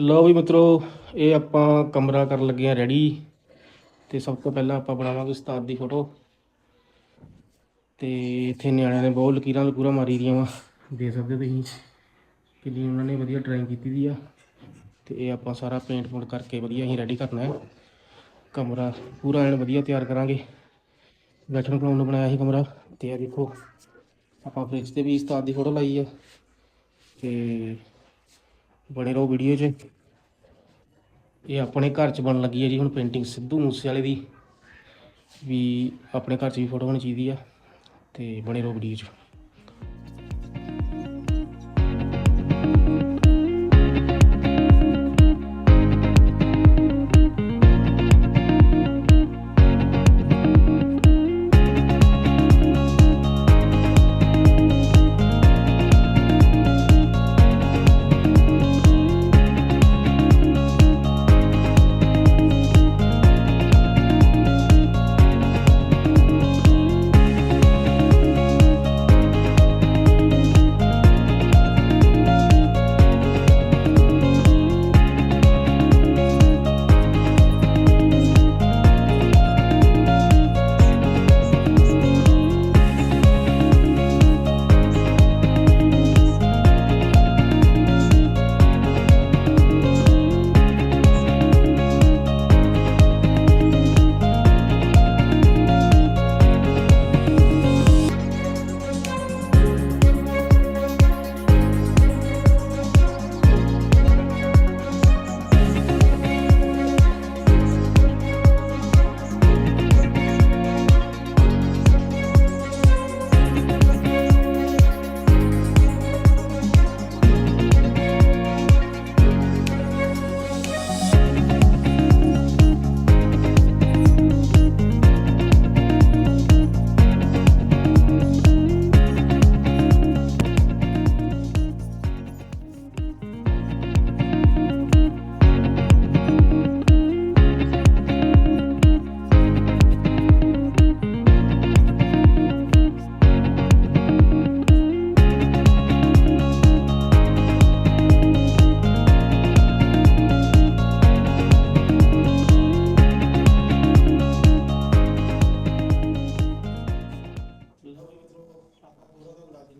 ਲਓ ਵੀ ਮਿੱਤਰੋ, ਇਹ ਆਪਾਂ ਕਮਰਾ ਕਰਨ ਲੱਗੇ ਆ ਰੈਡੀ ਤੇ ਸਭ ਤੋਂ ਪਹਿਲਾਂ ਆਪਾਂ ਬਣਾਵਾਂਗੇ ਉਸਤਾਦ ਦੀ ਫੋਟੋ ਤੇ ਇੱਥੇ ਨਿਆਣਿਆਂ ਨੇ ਬਹੁਤ ਲਕੀਰਾਂ ਲਕੂਰਾਂ ਮਾਰੀ ਦੀਆਂ ਵਾ। ਦੇ ਸਕਦੇ ਤੁਸੀਂ ਕਿੰਨੀ ਉਹਨਾਂ ਨੇ ਵਧੀਆ ਡਰਾਇੰਗ ਕੀਤੀ ਦੀ ਆ। ਤੇ ਇਹ ਆਪਾਂ ਸਾਰਾ ਪੇਂਟ ਪੂੰਟ ਕਰਕੇ ਵਧੀਆ ਹੀ ਰੈਡੀ ਕਰਨਾ ਹੈ। ਕਮਰਾ ਪੂਰਾ ਐਨ ਵਧੀਆ ਤਿਆਰ ਕਰਾਂਗੇ। ਬੈਠਣ ਬਣਾਉਣ ਨੂੰ ਬਣਾਇਆ ਸੀ ਕਮਰਾ। ਤੇ ਇਹ ਦੇਖੋ, ਆਪਾਂ ਫ੍ਰਿਜ ਤੇ ਵੀ ਉਸਤਾਦ ਦੀ ਫੋਟੋ ਲਾਈ ਆ। ਤੇ ਬਣੇ ਰਹੋ ਵੀਡੀਓ 'ਚ। ਇਹ ਆਪਣੇ ਘਰ 'ਚ ਬਣਨ ਲੱਗੀ ਹੈ ਜੀ, ਹੁਣ ਪੇਂਟਿੰਗ ਸਿੱਧੂ ਮੂਸੇਵਾਲੇ ਦੀ। ਵੀ ਆਪਣੇ ਘਰ 'ਚ ਵੀ ਫੋਟੋ ਹੋਣੀ ਚਾਹੀਦੀ ਆ, ਤੇ ਬਣੇ ਰਹੋ ਵੀਡੀਓ 'ਚ।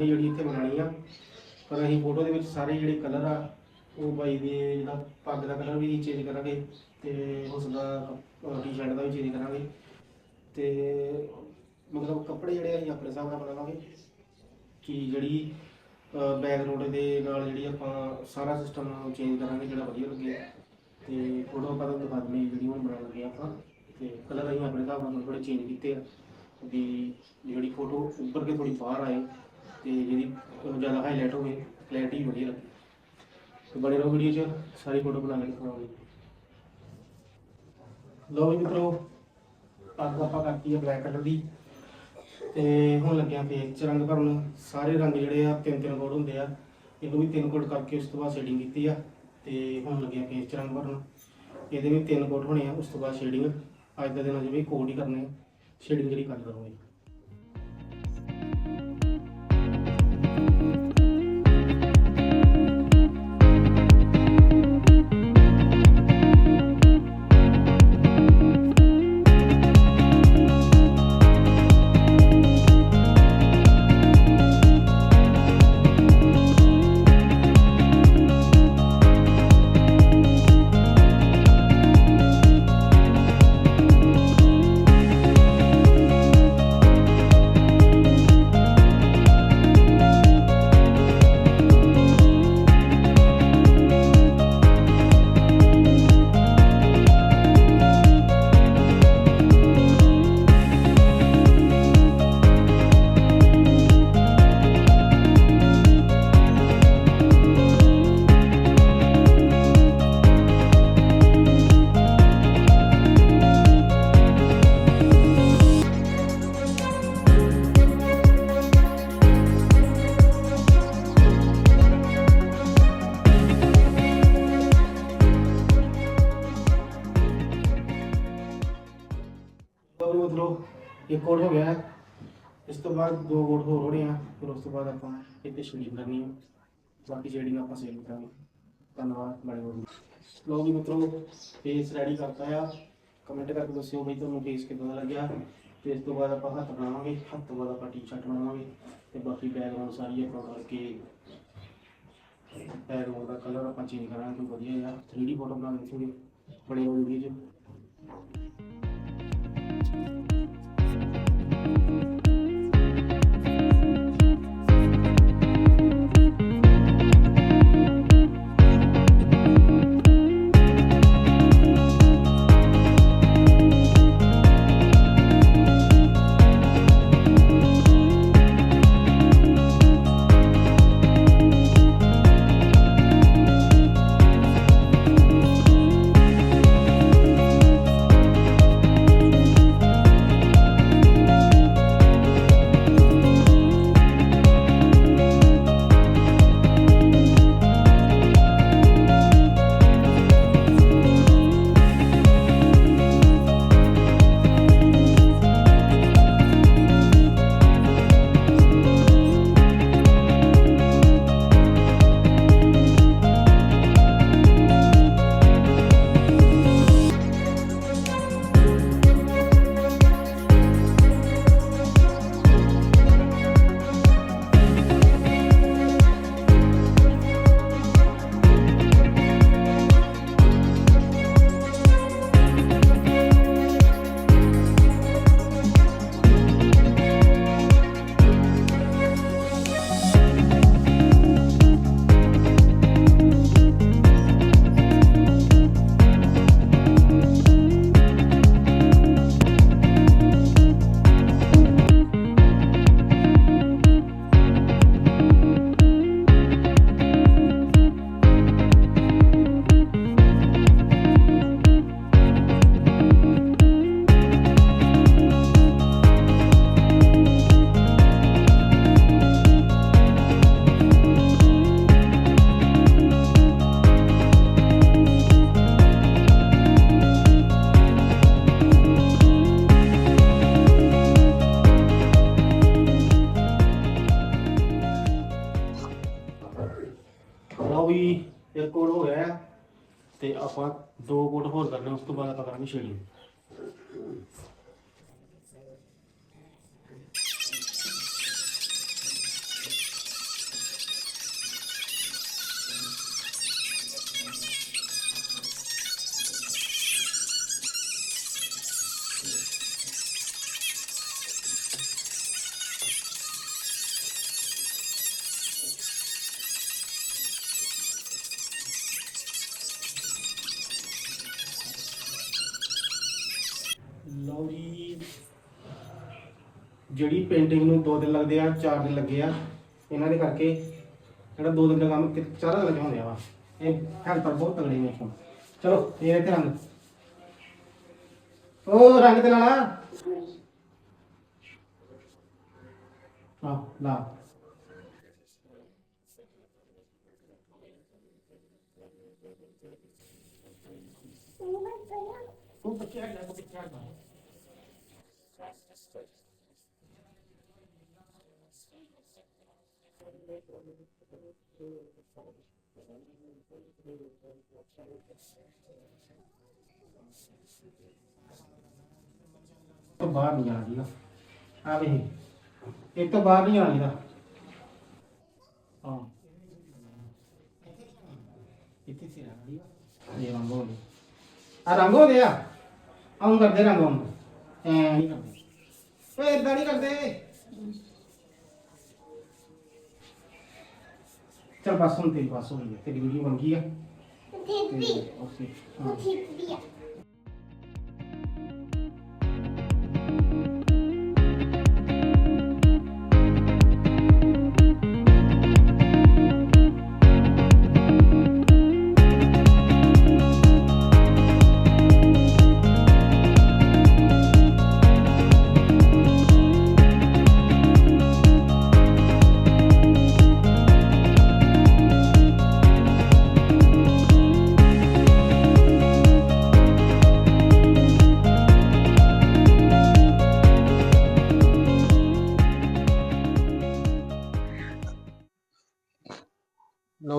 ਇਹ ਜਿਹੜੀ ਇੱਥੇ ਬਣਾਣੀ ਆ, ਪਰ ਅਸੀਂ ਫੋਟੋ ਦੇ ਵਿੱਚ ਸਾਰੇ ਜਿਹੜੇ ਕਲਰ ਆ, ਉਹ ਬਾਈ ਦੇ ਜਿਹੜਾ ਪੱਗ ਦਾ ਕਲਰ ਵੀ ਚੇਂਜ ਕਰਾਂਗੇ ਤੇ ਉਸ ਦਾ ਟੀ-ਸ਼ਰਟ ਦਾ ਵੀ ਚੇਂਜ ਕਰਾਂਗੇ। ਤੇ ਮਤਲਬ ਕੱਪੜੇ ਜਿਹੜੇ ਅਸੀਂ ਆਪਣੇ ਹਿਸਾਬ ਨਾਲ ਬਣਾਵਾਂਗੇ, ਕਿ ਜਿਹੜੀ ਬੈਕਗ੍ਰਾਉਂਡ ਦੇ ਨਾਲ ਜਿਹੜੀ ਆਪਾਂ ਸਾਰਾ ਸਿਸਟਮ ਚੇਂਜ ਕਰਾਂਗੇ ਜਿਹੜਾ ਵਧੀਆ ਲੱਗੇ। ਤੇ ਫੋਟੋ ਆਪਾਂ ਤੋਂ ਬਾਅਦ ਦਿੰਦੇ ਜਿਹੜੀ ਹੁਣ ਬਣਾਉਣ ਲੱਗੇ ਆਪਾਂ। ਤੇ ਕਲਰ ਅਸੀਂ ਆਪਣੇ ਹਿਸਾਬ ਨਾਲ ਥੋੜੇ ਚੇਂਜ ਕੀਤੇ ਆ, ਵੀ ਜਿਹੜੀ ਫੋਟੋ ਉੱਪਰ ਕੇ ਥੋੜੀ ਬਾਹਰ ਆਏ। ਤੇ ਜਿਹੜੀ ਜ਼ਿਆਦਾ ਹਾਈਲਾਈਟ ਹੋਵੇ ਕਲੈਰਿਟੀ ਵਧੀਆ ਲੱਗੇ। ਤੇ ਬਣੇ ਰਹੋ ਵੀਡੀਓ 'ਚ, ਸਾਰੀ ਫੋਟੋ ਬਣਾ ਕੇ ਦਿਖਾਵਾਂਗੇ। ਲਓ ਜੀ ਮਿੱਤਰੋ ਪੱਗ ਆਪਾਂ ਕਰਤੀ ਹੈ ਬਲੈਕ ਕਲਰ ਦੀ। ਤੇ ਹੁਣ ਲੱਗਿਆ ਫੇਸ ਚ ਰੰਗ ਭਰਨ। ਸਾਰੇ ਰੰਗ ਜਿਹੜੇ ਆ, ਤਿੰਨ ਤਿੰਨ ਕੋਡ ਹੁੰਦੇ ਆ। ਇਹਨੂੰ ਵੀ ਤਿੰਨ ਕੋਡ ਕਰਕੇ ਉਸ ਤੋਂ ਬਾਅਦ ਸ਼ੇਡਿੰਗ ਕੀਤੀ ਆ। ਤੇ ਹੁਣ ਲੱਗਿਆ ਫੇਸ ਚ ਰੰਗ ਭਰਨ। ਇਹਦੇ ਵੀ ਤਿੰਨ ਕੋਡ ਹੋਣੇ ਆ, ਉਸ ਤੋਂ ਬਾਅਦ ਸ਼ੇਡਿੰਗ ਅੱਜ ਦਾ ਦਿਨ ਅਜੇ ਵੀ ਕੋਡ ਹੀ ਕਰਨੇ ਸ਼ੇਡਿੰਗ ਜਿਹੜੀ ਕਰ ਦਵਾਂਗੇ ਮਤਲਬ ਇੱਕ ਕੋਡ ਹੋ ਗਿਆ ਹੈ। ਇਸ ਤੋਂ ਬਾਅਦ ਦੋ ਕੋਡ ਹੋਰ ਹੋਣੇ ਆ ਫਿਰ ਉਸ ਤੋਂ ਬਾਅਦ ਆਪਾਂ ਇੱਥੇ ਸ਼ੇਡਿੰਗ ਕਰਨੀ ਹੈ ਬਾਕੀ ਸ਼ੇਡਿੰਗ ਆਪਾਂ ਸੇਲ ਕਰਾਂਗੇ ਧੰਨਵਾਦ ਬੜੇ ਬਹੁਤ ਲੋ ਵੀ ਮਿੱਤਰੋ ਫੇਸ ਰੈਡੀ ਕਰਤਾ ਆ ਕਮੈਂਟ ਕਰਕੇ ਦੱਸਿਓ ਬਈ ਤੁਹਾਨੂੰ ਫੇਸ ਕਿਦਾਂ ਦਾ ਲੱਗਿਆ ਤੇ ਇਸ ਤੋਂ ਬਾਅਦ ਆਪਾਂ ਹੱਥ ਬਣਾਵਾਂਗੇ ਹੱਥ ਤੋਂ ਬਾਅਦ ਆਪਾਂ ਟੀ-ਸ਼ਰਟ ਬਣਾਵਾਂਗੇ ਤੇ ਬਾਕੀ ਬੈਕਗ੍ਰਾਉਂਡ ਸਾਰੀ ਆਪਾਂ ਕਰਕੇ ਬੈਕਗ੍ਰਾਉਂਡ ਦਾ ਕਲਰ ਆਪਾਂ ਚੇਂਜ ਕਰਾਂਗੇ ਕੋਈ ਵਧੀਆ ਜਿਹਾ 3D ਫੋਟੋ ਬਣਾ ਦੇਖਾਂਗੇ ਬੜੇ ਹੋ ਵੀਡੀਓ ਤੇ ਆਪਾਂ ਦੋ ਕੋਟ ਹੋਰ ਕਰਨੇ ਉਸ ਤੋਂ ਬਾਅਦ ਆਪਾਂ ਕਰਾਂਗੇ ਸ਼ੇਡਿੰਗ ਲਓ ਜੀ। ਜਿਹੜੀ ਪੇਂਟਿੰਗ ਨੂੰ 2 ਦਿਨ ਲੱਗਦੇ ਆ 4 ਦਿਨ ਲੱਗੇ ਆ, ਇਹਨਾਂ ਦੇ ਕਰਕੇ ਜਿਹੜਾ 2 ਦਿਨ ਦਾ ਕੰਮ 4 ਦਿਨ ਲੱਗੇ ਹੁੰਦੇ ਆ ਵਾ। ਇਹ ਹੈਲਪਰ ਬਹੁਤ ਤਗੜੇ ਨੇ ਇਸ ਚਲੋ, ਇਹ ਇੱਥੇ ਰੰਗ। ਉਹ ਰੰਗ ਤੇ ਲਾਣਾ। ਆ ਲਾ। ਉਹ ਬੱਚੇ ਆ ਗਿਆ ਬੱਚੇ ਆ ਤੋਂ ਬਾਹਰ ਨਹੀਂ ਆਣਾ ਜੀਗਾ ਆ ਵੇ ਇਹ ਤੋਂ ਬਾਹਰ ਨਹੀਂ ਆਣਾ ਜੀਗਾ ਹਾਂ। ਇੱਥੇ ਸੀ ਰਹਿਣਾ ਇਹ ਰੰਗ ਹੋ ਗਿਆ। ਆ ਰੰਗ ਹੋ ਗਿਆ? ਆਉਂ ਕਰਦੇ ਰੰਗ ਆਉਂ। ਐ ਨਹੀਂ ਕਰਦੇ। ਓਏ ਇਦਾਂ ਨਹੀਂ ਕਰਦੇ। ਚਲ ਬਸ ਹੁਣ ਤੇਰੀ ਬਸ ਹੋ ਗਈ ਹੈ, ਤੇਰੀ ਵੀਡੀਓ ਬਣ ਗਈ ਆ ਤੇ ਓਕੇ ਹਾਂ। ਲਓ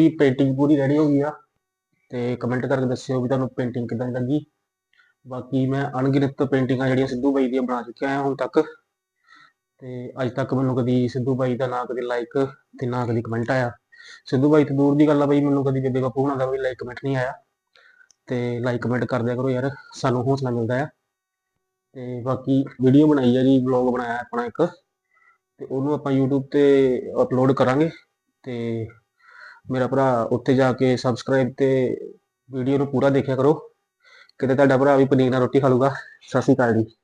ਜੀ ਪੇਂਟਿੰਗ ਪੂਰੀ ਰੈਡੀ ਹੋ ਗਈ ਆ। ਤੇ ਕਮੈਂਟ ਕਰਕੇ ਦੱਸਿਓ ਵੀ ਤੁਹਾਨੂੰ ਪੇਂਟਿੰਗ ਕਿੱਦਾਂ ਦੀ ਲੱਗੀ। ਬਾਕੀ ਮੈਂ ਅਣਗਿਣਤ ਪੇਂਟਿੰਗਾਂ ਜਿਹੜੀਆਂ ਸਿੱਧੂ ਬਾਈ ਦੀਆਂ ਬਣਾ ਚੁੱਕਿਆ ਹਾਂ ਹੁਣ ਤੱਕ। ਤੇ ਅੱਜ ਤੱਕ ਮੈਨੂੰ ਕਦੀ ਸਿੱਧੂ ਬਾਈ ਦਾ ਨਾ ਕਦੀ ਲਾਈਕ ਤੇ ਨਾ ਕਦੀ ਕਮੈਂਟ ਆਇਆ। ਸਿੱਧੂ ਬਾਈ ਤੋਂ ਦੂਰ ਦੀ ਗੱਲ ਆ ਬਈ, ਮੈਨੂੰ ਕਦੀ ਬੇਬੇ ਬਾਪੂ ਹੁਣਾਂ ਦਾ ਵੀ ਲਾਈਕ ਕਮੈਂਟ ਨਹੀਂ ਆਇਆ। ਤੇ ਲਾਈਕ ਕਮੈਂਟ ਕਰ ਦਿਆ ਕਰੋ ਯਾਰ, ਸਾਨੂੰ ਹੌਸਲਾ ਮਿਲਦਾ ਆ। ਤੇ ਬਾਕੀ ਵੀਡੀਓ ਬਣਾਈ ਆ ਜੀ ਵਲੌਗ ਬਣਾਇਆ ਆਪਣਾ ਇੱਕ। ਤੇ ਉਹਨੂੰ ਆਪਾਂ YouTube ਤੇ ਅਪਲੋਡ ਕਰਾਂਗੇ। ਤੇ ਮੇਰਾ ਭਰਾ ਉੱਥੇ ਜਾ ਕੇ ਸਬਸਕ੍ਰਾਈਬ ਤੇ ਵੀਡੀਓ ਨੂੰ ਪੂਰਾ ਦੇਖਿਆ ਕਰੋ। ਕਿਤੇ ਤੁਹਾਡਾ ਭਰਾ ਵੀ ਪਨੀਰ ਨਾਲ ਰੋਟੀ ਖਾ ਲੂਗਾ। ਸਤਿ ਸ਼੍ਰੀ ਅਕਾਲ ਜੀ।